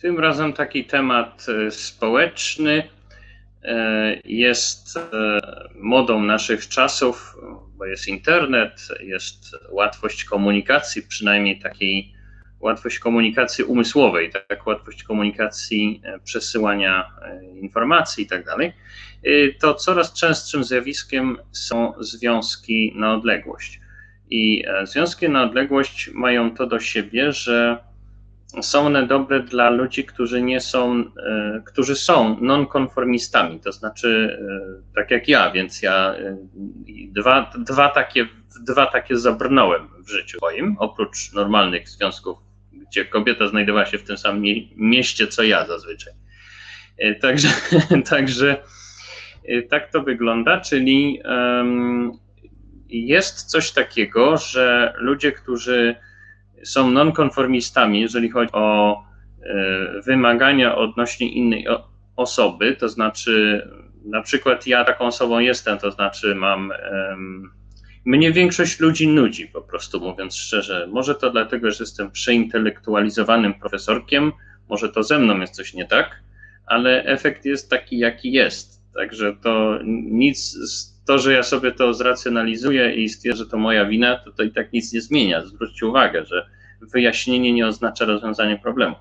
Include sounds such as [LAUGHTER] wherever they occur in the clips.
Tym razem taki temat e, społeczny e, jest e, modą naszych czasów, bo jest internet, jest łatwość komunikacji, przynajmniej takiej łatwość komunikacji umysłowej, tak, łatwość komunikacji, przesyłania informacji i tak dalej, to coraz częstszym zjawiskiem są związki na odległość. I związki na odległość mają to do siebie, że są one dobre dla ludzi, którzy nie są, e, którzy są nonkonformistami, to znaczy e, tak jak ja, więc ja e, dwa, dwa, takie, dwa takie zabrnąłem w życiu moim, oprócz normalnych związków, gdzie kobieta znajdowała się w tym samym mieście co ja zazwyczaj. Także, [LAUGHS] także tak to wygląda, czyli jest coś takiego, że ludzie, którzy są nonkonformistami, jeżeli chodzi o e, wymagania odnośnie innej osoby, to znaczy na przykład ja taką osobą jestem, to znaczy mam mnie większość ludzi nudzi, po prostu mówiąc szczerze. Może to dlatego, że jestem przeintelektualizowanym profesorkiem, może to ze mną jest coś nie tak, ale efekt jest taki, jaki jest. Także to nic, to, że ja sobie to zracjonalizuję i stwierdzę, że to moja wina, to, to i tak nic nie zmienia. Zwróćcie uwagę, że wyjaśnienie nie oznacza rozwiązanie problemu.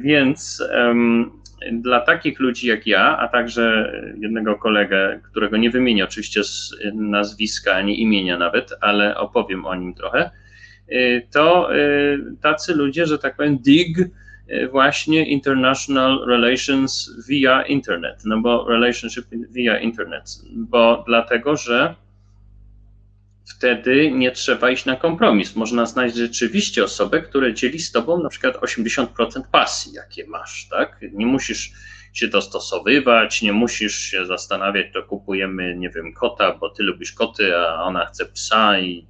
Więc um, dla takich ludzi jak ja, a także jednego kolegę, którego nie wymienię oczywiście z nazwiska ani imienia nawet, ale opowiem o nim trochę, y, to y, tacy ludzie, że tak powiem, dig właśnie international relations via internet, no bo relationship via internet, bo dlatego, że wtedy nie trzeba iść na kompromis. Można znaleźć rzeczywiście osobę, która dzieli z tobą na przykład 80% pasji, jakie masz, tak? Nie musisz się dostosowywać, nie musisz się zastanawiać, to kupujemy, nie wiem, kota, bo ty lubisz koty, a ona chce psa i,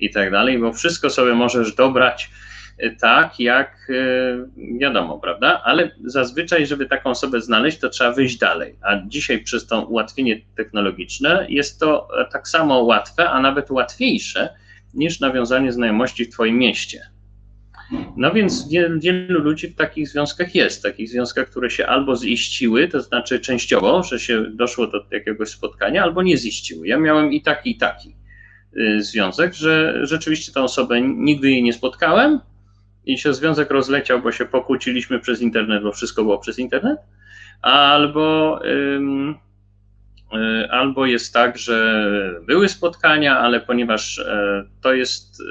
i tak dalej, bo wszystko sobie możesz dobrać tak, jak e, wiadomo, prawda? Ale zazwyczaj, żeby taką osobę znaleźć, to trzeba wyjść dalej. A dzisiaj przez to ułatwienie technologiczne jest to tak samo łatwe, a nawet łatwiejsze niż nawiązanie znajomości w Twoim mieście. No więc wielu ludzi w takich związkach jest, takich związkach, które się albo ziściły, to znaczy częściowo, że się doszło do jakiegoś spotkania, albo nie ziściły. Ja miałem i taki, i taki y, związek, że rzeczywiście tę osobę nigdy jej nie spotkałem, i się związek rozleciał, bo się pokłóciliśmy przez internet, bo wszystko było przez internet, albo, ym, y, albo jest tak, że były spotkania, ale ponieważ y, to jest, y,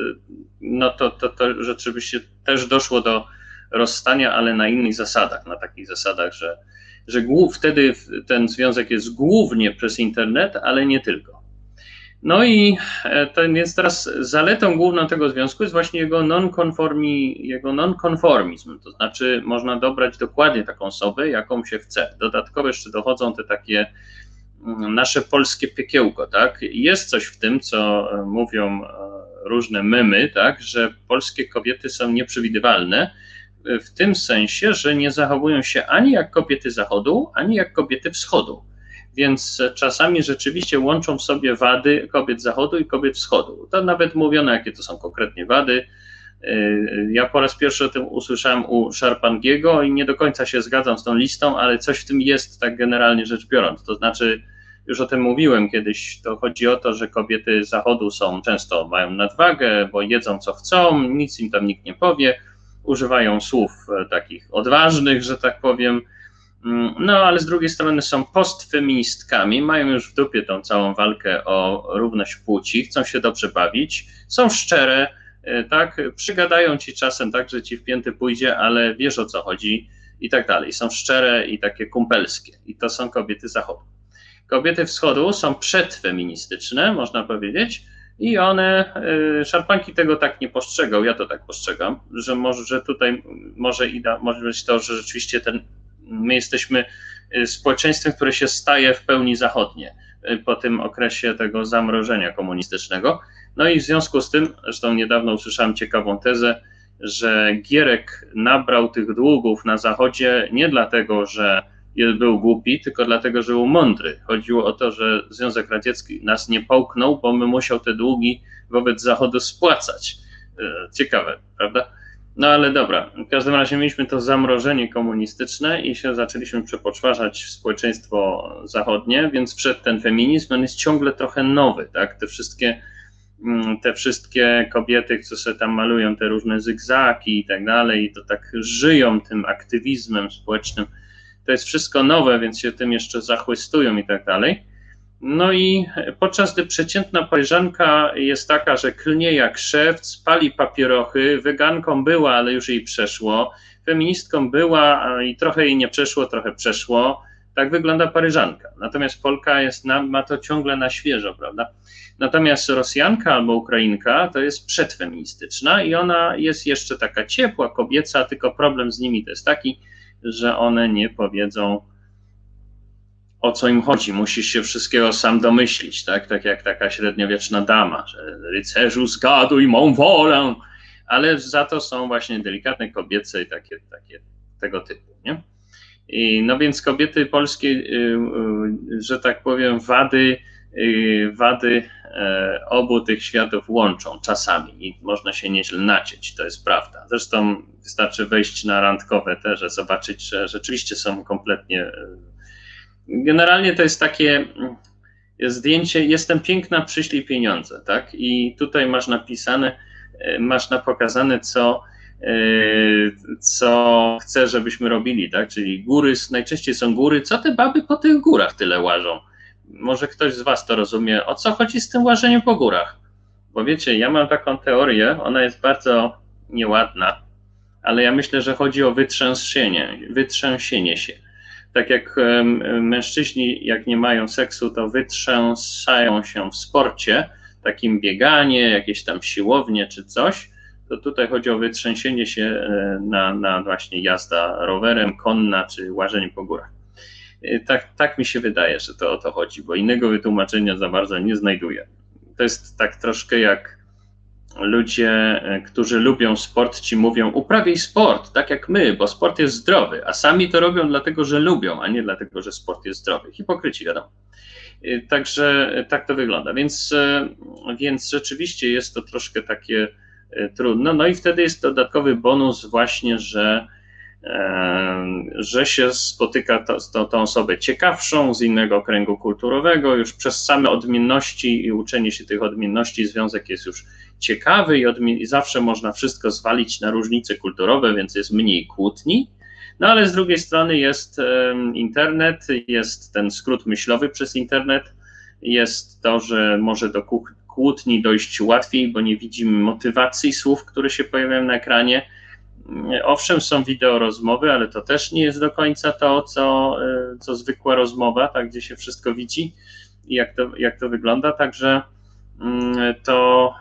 no to, to, to rzeczywiście też doszło do rozstania, ale na innych zasadach, na takich zasadach, że, że głów, wtedy ten związek jest głównie przez internet, ale nie tylko. No i e, to, więc teraz zaletą główną tego związku jest właśnie jego, non-conformi, jego non-konformizm, to znaczy można dobrać dokładnie taką osobę, jaką się chce. Dodatkowo jeszcze dochodzą te takie mm, nasze polskie piekiełko, tak? Jest coś w tym, co e, mówią e, różne memy, tak, że polskie kobiety są nieprzewidywalne, w tym sensie, że nie zachowują się ani jak kobiety zachodu, ani jak kobiety wschodu więc czasami rzeczywiście łączą w sobie wady kobiet zachodu i kobiet wschodu. To nawet mówiono, jakie to są konkretnie wady. Y, ja po raz pierwszy o tym usłyszałem u Szarpangiego i nie do końca się zgadzam z tą listą, ale coś w tym jest, tak generalnie rzecz biorąc. To znaczy, już o tym mówiłem kiedyś, to chodzi o to, że kobiety zachodu są często mają nadwagę, bo jedzą co chcą, nic im tam nikt nie powie, używają słów e, takich odważnych, że tak powiem, no, ale z drugiej strony są postfeministkami, mają już w dupie tą całą walkę o równość płci, chcą się dobrze bawić, są szczere, e, tak, przygadają ci czasem tak, że ci w pięty pójdzie, ale wiesz o co chodzi i tak dalej. Są szczere i takie kumpelskie i to są kobiety zachodu. Kobiety wschodu są przedfeministyczne, można powiedzieć, i one, e, szarpanki tego tak nie postrzegał, ja to tak postrzegam, że może, że tutaj może, i da, może być to, że rzeczywiście ten my jesteśmy y, społeczeństwem, które się staje w pełni zachodnie y, po tym okresie tego zamrożenia komunistycznego. No i w związku z tym, zresztą niedawno usłyszałem ciekawą tezę, że Gierek nabrał tych długów na Zachodzie nie dlatego, że był głupi, tylko dlatego, że był mądry. Chodziło o to, że Związek Radziecki nas nie połknął, bo my musiał te długi wobec Zachodu spłacać. Y, ciekawe, prawda? No ale dobra, w każdym razie mieliśmy to zamrożenie komunistyczne i się zaczęliśmy przepoczwarzać w społeczeństwo zachodnie, więc przed ten feminizm on jest ciągle trochę nowy, tak? Te wszystkie, mm, te wszystkie kobiety, które sobie tam malują te różne zygzaki i tak dalej, to tak żyją tym aktywizmem społecznym. To jest wszystko nowe, więc się tym jeszcze zachłystują i tak dalej. No i podczas gdy przeciętna paryżanka jest taka, że klnie jak szewc, pali papierochy, weganką była, ale już jej przeszło, feministką była i trochę jej nie przeszło, trochę przeszło. Tak wygląda paryżanka. Natomiast Polka jest na, ma to ciągle na świeżo, prawda? Natomiast Rosjanka albo Ukrainka to jest przedfeministyczna i ona jest jeszcze taka ciepła, kobieca, tylko problem z nimi to jest taki, że one nie powiedzą, o co im chodzi. Musisz się wszystkiego sam domyślić, tak? Tak jak taka średniowieczna dama, że rycerzu zgaduj mą wolę, ale za to są właśnie delikatne kobiece i takie, takie tego typu, nie? I, no więc kobiety polskie, y, y, że tak powiem, wady, y, wady e, obu tych światów łączą czasami i można się nieźle nacieć, to jest prawda. Zresztą wystarczy wejść na randkowe też, zobaczyć, że rzeczywiście są kompletnie generalnie to jest takie zdjęcie, jestem piękna, przyślij pieniądze, tak? I tutaj masz napisane, e, masz na pokazane, co, e, co chcę, żebyśmy robili, tak? Czyli góry, najczęściej są góry, co te baby po tych górach tyle łażą? Może ktoś z Was to rozumie, o co chodzi z tym łażeniem po górach? Bo wiecie, ja mam taką teorię, ona jest bardzo nieładna, ale ja myślę, że chodzi o wytrzęsienie, wytrzęsienie się tak jak mężczyźni, jak nie mają seksu, to wytrzęsają się w sporcie, takim bieganie, jakieś tam siłownie czy coś, to tutaj chodzi o wytrzęsienie się e, na, na właśnie jazda rowerem, konna czy łażenie po górach. E, tak, tak mi się wydaje, że to o to chodzi, bo innego wytłumaczenia za bardzo nie znajduję. To jest tak troszkę jak ludzie, e, którzy lubią sport, ci mówią: uprawiaj sport, tak jak my, bo sport jest zdrowy, a sami to robią dlatego, że lubią, a nie dlatego, że sport jest zdrowy. Hipokryci, wiadomo. E, także e, tak to wygląda. Więc, więc rzeczywiście jest to troszkę takie trudne. No i wtedy jest dodatkowy bonus, właśnie, że, że się spotyka to, to, tą osobę ciekawszą z innego kręgu kulturowego. Już przez same odmienności i uczenie się tych odmienności związek jest już ciekawy i, i zawsze można wszystko zwalić na różnice kulturowe, więc jest mniej kłótni. No ale z drugiej strony jest internet, jest ten skrót myślowy przez internet, jest to, że może do kłótni dojść łatwiej, bo nie widzimy motywacji słów, które się pojawiają na ekranie. Owszem, są wideo rozmowy, ale to też nie jest do końca to, co, e, co zwykła rozmowa, tak, gdzie się wszystko widzi i jak to, jak to wygląda. Także to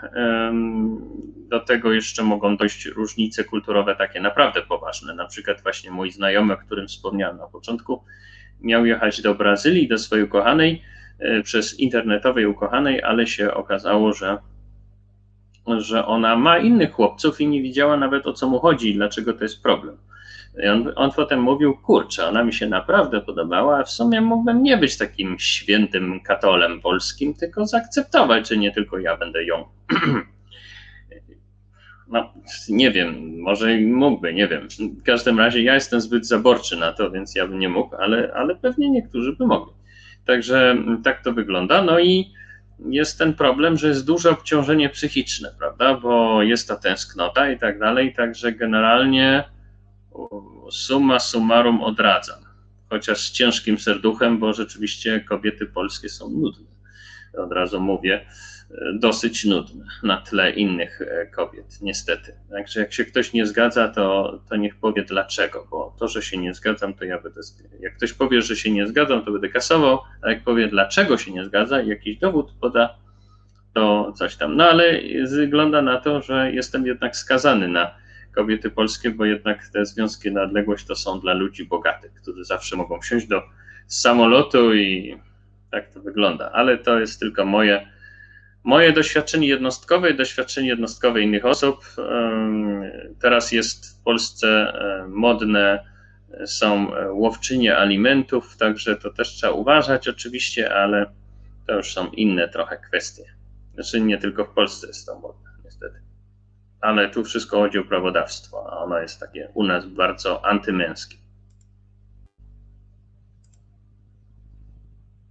do tego jeszcze mogą dojść różnice kulturowe takie naprawdę poważne. Na przykład właśnie mój znajomy, o którym wspomniałem na początku, miał jechać do Brazylii, do swojej ukochanej, e, przez internetowej ukochanej, ale się okazało, że, że ona ma innych chłopców i nie widziała nawet o co mu chodzi i dlaczego to jest problem. On, on, potem mówił, kurczę, ona mi się naprawdę podobała, a w sumie mógłbym nie być takim świętym katolem polskim, tylko zaakceptować, że nie tylko ja będę ją. [CLEARS THROAT] No, nie wiem, może mógłby, nie wiem. W każdym razie ja jestem zbyt zaborczy na to, więc ja bym nie mógł, ale, ale pewnie niektórzy by mogli. Także tak to wygląda. No i jest ten problem, że jest duże obciążenie psychiczne, prawda? Bo jest ta tęsknota i tak dalej, także generalnie summa summarum odradzam. Chociaż z ciężkim serduchem, bo rzeczywiście kobiety polskie są nudne. Od razu mówię, dosyć nudne na tle innych e, kobiet, niestety. Także jak się ktoś nie zgadza, to, to niech powie dlaczego, bo to, że się nie zgadzam, to ja będę. Jak ktoś powie, że się nie zgadzam, to będę kasował, a jak powie, dlaczego się nie zgadza i jakiś dowód poda, to coś tam. No ale wygląda na to, że jestem jednak skazany na kobiety polskie, bo jednak te związki na odległość to są dla ludzi bogatych, którzy zawsze mogą wsiąść do samolotu i tak to wygląda. Ale to jest tylko moje, moje doświadczenie jednostkowe i doświadczenie jednostkowe innych osób. Teraz jest w Polsce modne są łowczynie alimentów, także to też trzeba uważać oczywiście, ale to już są inne trochę kwestie. Znaczy nie tylko w Polsce jest to modne, niestety. Ale tu wszystko chodzi o prawodawstwo, a ono jest takie u nas bardzo antymęskie.